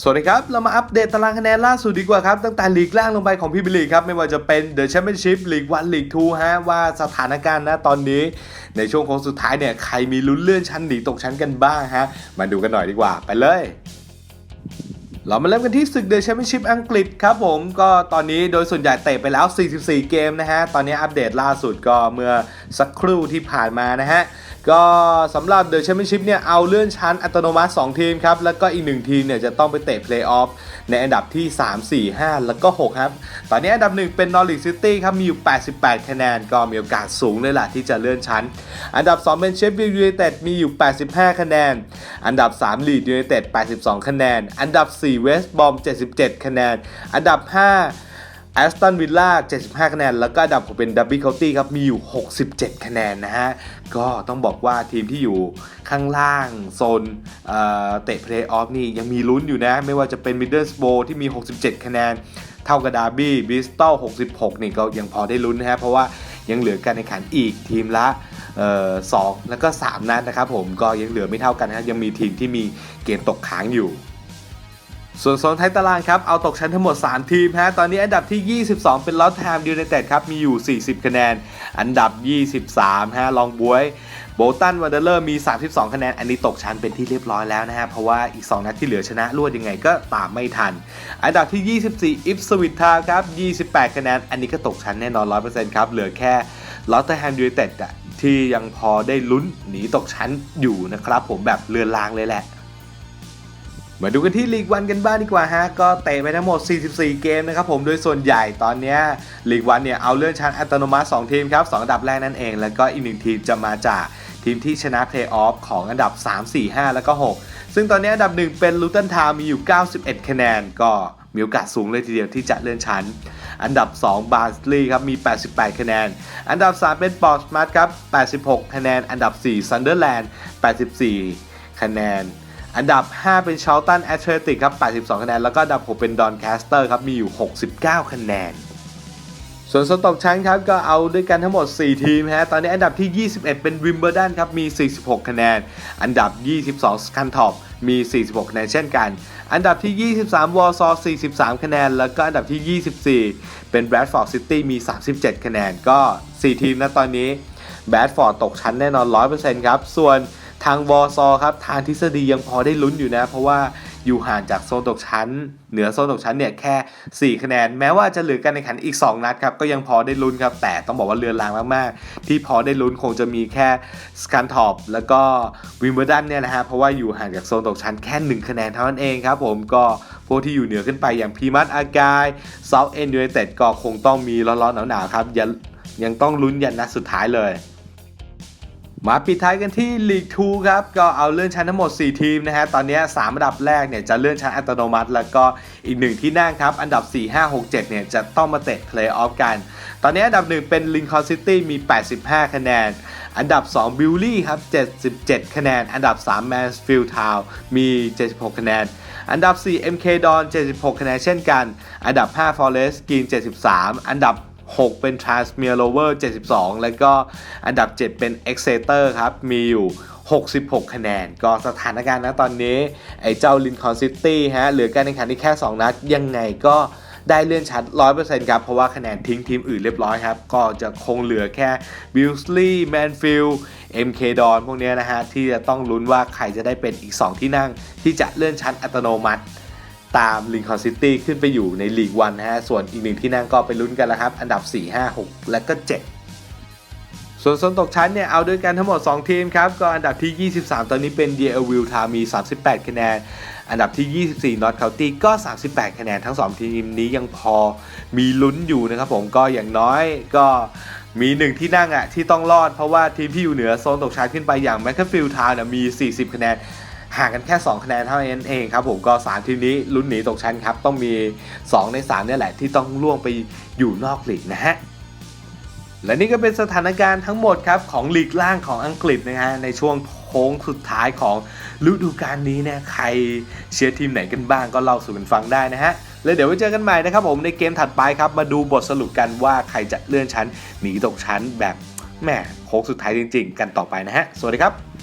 สวัสดีครับ เรามาอัปเดตตารางคะแนนล่าสุดดีกว่าครับ ตั้งแต่ลีกล่างลงไปของพี่บิลีกครับ ไม่ว่าจะเป็นเดอะแชมเปี้ยนชิพลีกวันลีกทูฮะ ว่าสถานการณ์นะตอนนี้ ในช่วงโค้งสุดท้ายเนี่ย ใครมีลุ้นเลื่อนชั้นหนีตกชั้นกันบ้างฮะ มาดูกันหน่อยดีกว่าไปเลยเรามาเริ่มกันที่ศึกเดอะแชมเปี้ยนชิพอังกฤษครับผมก็ตอนนี้โดยส่วนใหญ่เตะไปแล้ว 44 เกมนะฮะ ตอนนี้อัปเดตล่าสุดก็เมื่อสักครู่ที่ผ่านมานะฮะ ก็สำหรับเดอะแชมเปี้ยนชิพเนี่ยเอาเลื่อนชั้นอัตโนมัติ 2 ทีมครับ แล้วก็อีก 1 ทีมเนี่ยจะต้องไปเตะเพลย์ออฟในอันดับที่ 3 4 5 แล้วก็ 6 ครับ ตอนนี้อันดับ 1 เป็นนอริ c ซิตี้ครับ มีอยู่ 88 คะแนน ก็มีโอกาสสูงเลยล่ะที่จะเลื่อนชั้น อันดับ 2 เป็นเชฟฟิลด์ยูไนเต็ดมีอยู่ 85 คะแนน อันดับ 3 ลีดยูไนเต็ด 82 คะแนน อันดับ 4 เวสต์บอม 77 คะแนน อันดับ 5 แอสตันวิลล่า75 คะแนน แล้วก็อันดับ6เป็นดับบิ c เคาตี้ครับ มีอยู่ 67 คะแนนนะฮะ ก็ต้องบอกว่าทีมที่อยู่ข้างล่างโซนเเตะเพลย์ออฟนี่ยังมีลุ้นอยู่นะ ไม่ว่าจะเป็นมิดเดิลสโบที่มี 67 คะแนน เท่ากับดาร์บี้บิสตอล66 นี่ก็ยังพอได้ลุ้นนะฮะ เพราะว่ายังเหลือการแข่งขันอีกทีมละออสองแล้วก็ 3 นัดนะครับผมก็ยังเหลือไม่เท่ากันนะครับยังมีทีมที่มีเกมตกค้างอยู่ ส่วนโซนท้ายตารางครับ เอาตกชั้นทั้งหมด 3 ทีมฮะ ตอนนี้อันดับที่ 22 เป็นลอตแฮมยูไนเต็ดครับ มีอยู่ 40 คะแนน อันดับ 23 ฮะ ลองบวย โบตันวันเดอร์มี 32 คะแนน อันนี้ตกชั้นเป็นที่เรียบร้อยแล้วนะฮะ เพราะว่าอีก 2 นัดที่เหลือชนะรวดยังไงก็ตามไม่ทัน อันดับที่ 24 อิฟสวิตทาครับ 28 คะแนน อันนี้ก็ตกชั้นแน่นอน 100%ครับ เหลือแค่ลอตแฮมยูไนเต็ดอะที่ยังพอได้ลุ้นหนีตกชั้นอยู่นะครับผมแบบเลือนลางเลยแหละ มาดูกันที่ลีกวันกันบ้างดีกว่าฮะ ก็เตะไปทั้งหมด 44 เกมนะครับผม โดยส่วนใหญ่ตอนนี้ลีกวันเนี่ยเอาเลื่อนชั้นอัตโนมัติ 2 ทีมครับ2อันดับแรกนั่นเอง แล้วก็อีกหนึ่งทีมจะมาจากทีมที่ชนะเพลย์ออฟของอันดับ 3 4 5 แล้วก็ 6 ซึ่งตอนนี้อันดับ 1 เป็นลูตันทาวมีอยู่ 91 คะแนน ก็มีโอกาสสูงเลยทีเดียวที่จะเลื่อนชั้น อันดับ 2 บาร์สลีย์ครับมี 88 คะแนน อันดับ 3 เป็นปอร์สมาร์ทครับ 86 คะแนน อันดับ 4 ซันเดอร์แลนด์ 84 คะแนน อันดับ 5 เป็นชลตันแอตเลติกครับ 82 คะแนน แล้วก็อันดับ 6 เป็นดอนแคสเตอร์ครับ มีอยู่ 69 คะแนน ส่วนโซนตกชั้นครับ ก็เอาด้วยกันทั้งหมด 4 ทีมฮะ ตอนนี้อันดับที่ 21 เป็นวิมเบ r ร์ดันครับ มี 46 คะแนน อันดับ 22สคันท็อปมี 46 คะแนนเช่นกัน อันดับที่ 23 วอร์ซอ43 คะแนน แล้วก็อันดับที่ 24 เป็นแบรดฟอร์ดซิตี้มี 37 คะแนน ก็ 4 ทีมนะตอนนี้แบรดฟอร์ดตกชั้นแน่นอน 100%ครับ ส่วน ทางวอซอครับทางทฤษฎียังพอได้ลุ้นอยู่นะ เพราะว่าอยู่ห่างจากโซนตกชั้น เหนือโซนตกชั้นเนี่ยแค่ 4 คะแนน แม้ว่าจะเหลือการแข่งขันอีก 2 นัดครับก็ยังพอได้ลุ้นครับ แต่ต้องบอกว่าเรือนรางมากๆ ที่พอได้ลุ้นคงจะมีแค่สกันท็อปแล้วก็วิมเบ r ร์ดันเนี่ยนะฮะเพราะว่าอยู่ห่างจากโซนตกชั้นแค่ 1 คะแนนเท่านั้นเองครับผมก็พวกที่อยู่เหนือขึ้นไปอย่างพีมัตอากายเซาท์เอ็นยูไนเต็ดก็คงต้องมีร้อนๆหนาวๆครับยังยังต้องลุ้นยันนัดสุดท้ายเลย มาปิดท้ายกันที่ลีก2ครับ ก็เอาเลื่อนชั้นทั้งหมด 4 ทีมนะฮะ ตอนนี้ 3 อันดับแรกเนี่ยจะเลื่อนชั้นอัตโนมัติ แล้วก็อีก1ที่นั่งครับ อันดับ 4 5 6 7 เนี่ยจะต้องมาเตะเพลย์ออฟกัน ตอนนี้อันดับ 1 เป็นลิงคอนซิตี้มี 85 คะแนน อันดับ 2 บิลลี่ครับ 77 คะแนน อันดับ 3 แมนสฟิลด์ทาวมี 76 คะแนนอันดับ 4 MK Don 76 คะแนนเช่นกัน อันดับ 5 Forest Green 73 อันดับ 6 เป็น Transmere Rover 72 แล้วก็อันดับ 7 เป็น Exeter ครับ มีอยู่ 66 คะแนน ก็สถานการณ์นะตอนนี้ ไอ้เจ้า Lincoln City ฮะเหลือการแข่งขันที่แค่ 2 นัด ยังไงก็ได้เลื่อนชั้น100%ครับ เพราะว่าคะแนนทิ้งทีมอื่นเรียบร้อยครับ ก็จะคงเหลือแค่ b i l s l e y Manfield MK Don พวกเนี้ยนะฮะ ที่จะต้องลุ้นว่าใครจะได้เป็นอีก 2 ที่นั่งที่จะเลื่อนชั้นอัตโนมัติ ตามลิงคอนซิตี้ขึ้นไปอยู่ในลีกวันนะฮะ ส่วนอีกหนึ่งที่นั่งก็ไปลุ้นกันแล้วครับ อันดับ 4 5 6 และก็ 7 ส่วนโซนตกชั้นเนี่ย เอาด้วยกันทั้งหมด 2 ทีมครับ ก็อันดับที่ 23 ตอนนี้เป็น d l v i l l ทามี 38 คะแนน อันดับที่ 24 North County ก็ 38 คะแนน ทั้ง 2 ทีมนี้ยังพอมีลุ้นอยู่นะครับผมก็อย่างน้อยก็มีหนึ่งที่นั่งอะที่ต้องรอดเพราะว่าทีมที่อยู่เหนือโซนตกชั้นขึ้นไปอย่าง m c ค f i e l d Town นะมี 40 คะแนน ห่างกันแค่ 2 คะแนนเท่านั้นเองครับผมก็ 3 ทีมนี้ลุ้นหนีตกชั้นครับต้องมี 2 ใน3เนี่ยแหละที่ต้องล่วงไปอยู่นอกลีกนะฮะและนี่ก็เป็นสถานการณ์ทั้งหมดครับของลีกล่างของอังกฤษนะฮะในช่วงโค้งสุดท้ายของฤดูกาลนี้เนี่ยใครเชียร์ทีมไหนกันบ้างก็เล่าสู่กันฟังได้นะฮะแล้วเดี๋ยวไว้เจอกันใหม่นะครับผมในเกมถัดไปครับมาดูบทสรุปกันว่าใครจะเลื่อนชั้นหนีตกชั้นแบบแหมโค้งสุดท้ายจริง ๆ กันต่อไปนะฮะสวัสดีครับ